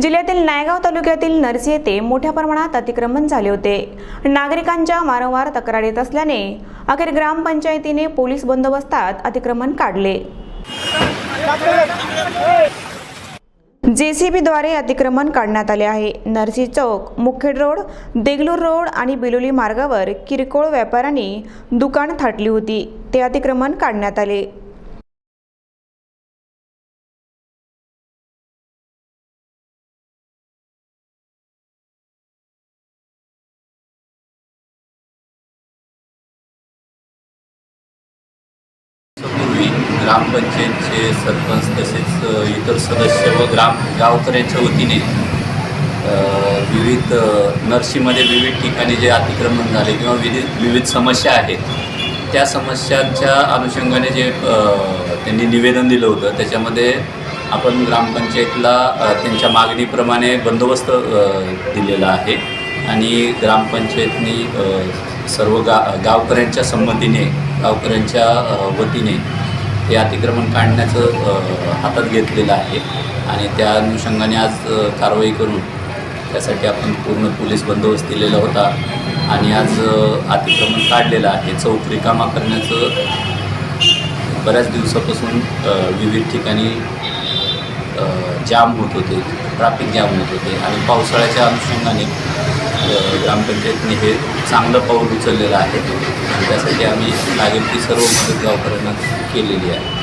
जिल्ह्यातील नायगाव तालुक्यातील नरसी येथे मोठ्या प्रमाणात अतिक्रमण झाले होते. नागरिकांच्या वारंवार तक्रार येत असल्याने अखेर ग्रामपंचायतीने पोलीस बंदोबस्तात अतिक्रमण काढले. जेसीबीद्वारे अतिक्रमण काढण्यात आले आहे. नरसी चौक मुखेड रोड देगलूर रोड आणि बिलोली मार्गावर किरकोळ व्यापाऱ्यांनी दुकान थाटली होती. ते अतिक्रमण काढण्यात आले. पूर्वी ग्रामपंचायतचे सरपंच तसेच इतर सदस्य व ग्राम गावकऱ्यांच्या वतीने विविध नर्सीमध्ये विविध ठिकाणी जे अतिक्रमण झाले किंवा विविध विविध समस्या आहेत त्या समस्यांच्या अनुषंगाने जे त्यांनी निवेदन दिलं होतं त्याच्यामध्ये आपण ग्रामपंचायतला त्यांच्या मागणीप्रमाणे बंदोबस्त दिलेला आहे आणि ग्रामपंचायतनी सर्व गा गावकऱ्यांच्या संमतीने गावकऱ्यांच्या वतीने हे अतिक्रमण काढण्याचं हातात घेतलेलं आहे. आणि त्या अनुषंगाने आज कारवाई करून त्यासाठी आपण पूर्ण पोलीस बंदोबस्त दिलेला होता. आणि आज अतिक्रमण काढलेलं आहे. चौक रिकामा करण्याचं बऱ्याच दिवसापासून विविध ठिकाणी जाम होत होते. ट्रॅफिक जाम होत होते. आणि पावसाळ्याच्या अनुषंगाने ग्रामपंचायतीने ग्रामपंचायतने हे चांगलं पाऊल उचललेलं आहे. त्यासाठी आम्ही लागेल ती सर्व मदत गावकऱ्यांना केलेली आहे.